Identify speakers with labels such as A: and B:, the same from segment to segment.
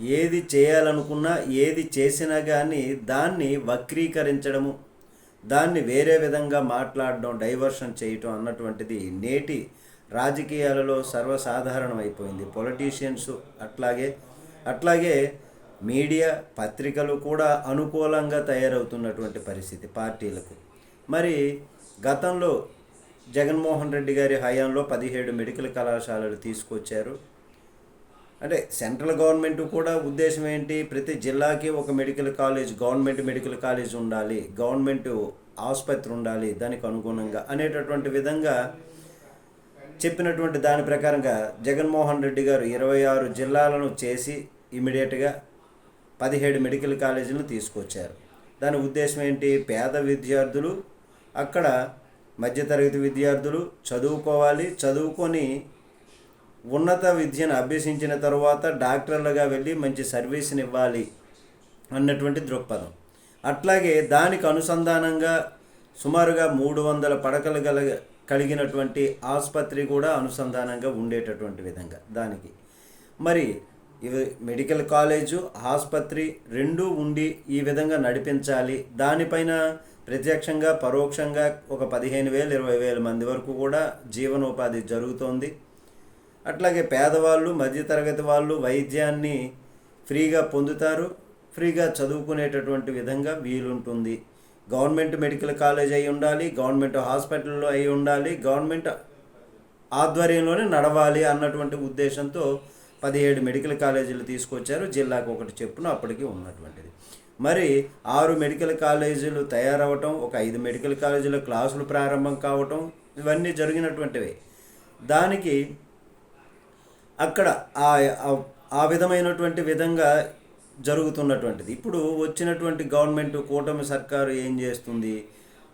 A: ఏది చేయాలనుకున్నా ఏది చేసినా కానీ దాన్ని వక్రీకరించడము దాన్ని వేరే విధంగా మాట్లాడడం డైవర్షన్ చేయటం అన్నటువంటిది నేటి రాజకీయాలలో సర్వసాధారణం అయిపోయింది పొలిటీషియన్స్ అట్లాగే అట్లాగే మీడియా పత్రికలు కూడా అనుకూలంగా తయారవుతున్నటువంటి పరిస్థితి పార్టీలకు. మరి గతంలో జగన్మోహన్ రెడ్డి గారి హయాంలో పదిహేడు మెడికల్ కళాశాలలు తీసుకొచ్చారు. అంటే సెంట్రల్ గవర్నమెంట్ కూడా ఉద్దేశం ఏంటి? ప్రతి జిల్లాకి ఒక medical college government medical college ఉండాలి గవర్నమెంట్ ఆసుపత్రి ఉండాలి దానికి అనుగుణంగా అనేటటువంటి విధంగా చెప్పినటువంటి దాని ప్రకారంగా జగన్మోహన్ రెడ్డి గారు ఇరవై ఆరు జిల్లాలను చేసి ఇమీడియట్గా పదిహేడు మెడికల్ కాలేజీలను తీసుకొచ్చారు. దాని ఉద్దేశం ఏంటి? పేద విద్యార్థులు అక్కడ మధ్యతరగతి విద్యార్థులు చదువుకోవాలి చదువుకొని ఉన్నత విద్యను అభ్యసించిన తర్వాత డాక్టర్లుగా వెళ్ళి మంచి సర్వీస్ని ఇవ్వాలి అన్నటువంటి దృక్పథం. అట్లాగే దానికి అనుసంధానంగా సుమారుగా మూడు వందల పడకలు గల కలిగినటువంటి ఆసుపత్రి కూడా అనుసంధానంగా ఉండేటటువంటి విధంగా దానికి. మరి ఇవి మెడికల్ కాలేజు ఆసుపత్రి రెండూ ఉండి ఈ విధంగా నడిపించాలి. దానిపైన ప్రత్యక్షంగా పరోక్షంగా ఒక పదిహేను వేలు ఇరవై వేల మంది వరకు కూడా జీవనోపాధి జరుగుతోంది. అట్లాగే పేదవాళ్ళు మధ్యతరగతి వాళ్ళు వైద్యాన్ని ఫ్రీగా పొందుతారు ఫ్రీగా చదువుకునేటటువంటి విధంగా వీలుంటుంది. గవర్నమెంట్ మెడికల్ కాలేజ్ అయి ఉండాలి గవర్నమెంట్ హాస్పిటల్లో అయి ఉండాలి గవర్నమెంట్ ఆధ్వర్యంలోనే నడవాలి అన్నటువంటి ఉద్దేశంతో పదిహేడు మెడికల్ కాలేజీలు తీసుకొచ్చారు. జిల్లాకు ఒకటి చెప్పున అప్పటికి ఉన్నటువంటిది. మరి ఆరు మెడికల్ కాలేజీలు తయారవటం ఒక ఐదు మెడికల్ కాలేజీల క్లాసులు ప్రారంభం కావటం ఇవన్నీ జరిగినటువంటివి. దానికి అక్కడ ఆ ఆ- విధమైనటువంటి విధంగా జరుగుతున్నటువంటిది. ఇప్పుడు వచ్చినటువంటి గవర్నమెంట్ కూటమి సర్కారు ఏం చేస్తుంది?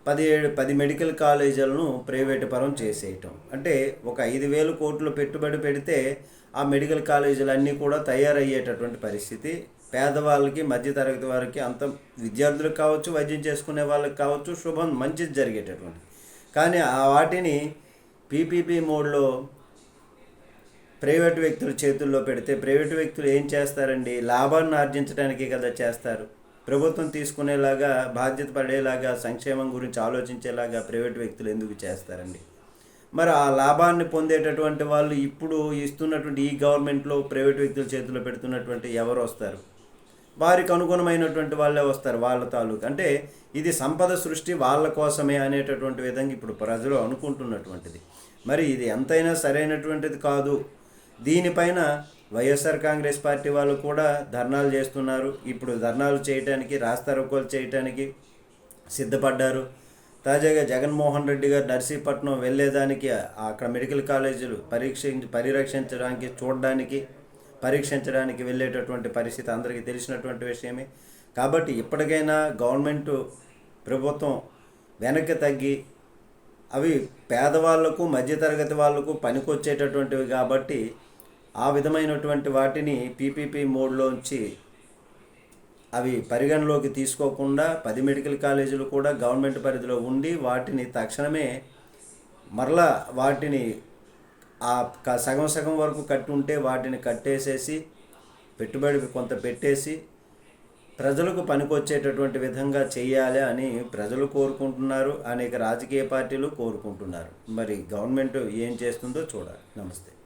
A: పదిహేడు పది మెడికల్ కాలేజీలను ప్రైవేటు పరం చేసేయటం. అంటే ఒక ఐదు వేలు కోట్లు పెట్టుబడి పెడితే ఆ మెడికల్ కాలేజీలు అన్నీ కూడా తయారయ్యేటటువంటి పరిస్థితి. పేదవాళ్ళకి మధ్యతరగతి వారికి అంత విద్యార్థులకు కావచ్చు వైద్యం చేసుకునే వాళ్ళకి కావచ్చు శుభం మంచిది జరిగేటటువంటి కానీ ఆ వాటిని పీపీపీ మోడ్లో ప్రైవేటు వ్యక్తుల చేతుల్లో పెడితే ప్రైవేట్ వ్యక్తులు ఏం చేస్తారండి? లాభాన్ని ఆర్జించడానికి కదా చేస్తారు. ప్రభుత్వం తీసుకునేలాగా బాధ్యత పడేలాగా సంక్షేమం గురించి ఆలోచించేలాగా ప్రైవేట్ వ్యక్తులు ఎందుకు చేస్తారండి? మరి ఆ లాభాన్ని పొందేటటువంటి వాళ్ళు ఇప్పుడు ఇస్తున్నటువంటి ఈ గవర్నమెంట్లో ప్రైవేటు వ్యక్తుల చేతిలో పెడుతున్నటువంటి ఎవరు వస్తారు? వారికి అనుగుణమైనటువంటి వాళ్ళే వస్తారు వాళ్ళ తాలూకు. అంటే ఇది సంపద సృష్టి వాళ్ళ కోసమే అనేటటువంటి విధంగా ఇప్పుడు ప్రజలు అనుకుంటున్నటువంటిది. మరి ఇది ఎంతైనా సరైనటువంటిది కాదు. దీనిపైన వైఎస్ఆర్ కాంగ్రెస్ పార్టీ వాళ్ళు కూడా ధర్నాలు చేస్తున్నారు. ఇప్పుడు ధర్నాలు చేయటానికి రాస్తారోకోలు చేయటానికి సిద్ధపడ్డారు. తాజాగా జగన్మోహన్ రెడ్డి గారు నర్సీపట్నం వెళ్ళేదానికి అక్కడ మెడికల్ కాలేజీలు పరీక్షించి పరిరక్షించడానికి చూడడానికి పరీక్షించడానికి వెళ్ళేటటువంటి పరిస్థితి అందరికీ తెలిసినటువంటి విషయమే. కాబట్టి ఇప్పటికైనా గవర్నమెంట్ ప్రభుత్వం వెనక్కి తగ్గి అవి పేదవాళ్ళకు మధ్యతరగతి వాళ్ళకు పనికొచ్చేటటువంటివి కాబట్టి ఆ విధమైనటువంటి వాటిని పీపీపీ మోడ్లోంచి అవి పరిగణలోకి తీసుకోకుండా పది మెడికల్ కాలేజీలు కూడా గవర్నమెంట్ పరిధిలో ఉండి వాటిని తక్షణమే మరలా వాటిని ఆ సగం సగం వరకు కట్టి ఉంటే వాటిని కట్టేసేసి పెట్టుబడి కొంత పెట్టేసి ప్రజలకు పనికొచ్చేటటువంటి విధంగా చేయాలి అని ప్రజలు కోరుకుంటున్నారు అనేక రాజకీయ పార్టీలు కోరుకుంటున్నారు. మరి గవర్నమెంట్ ఏం చేస్తుందో చూడాలి. నమస్తే.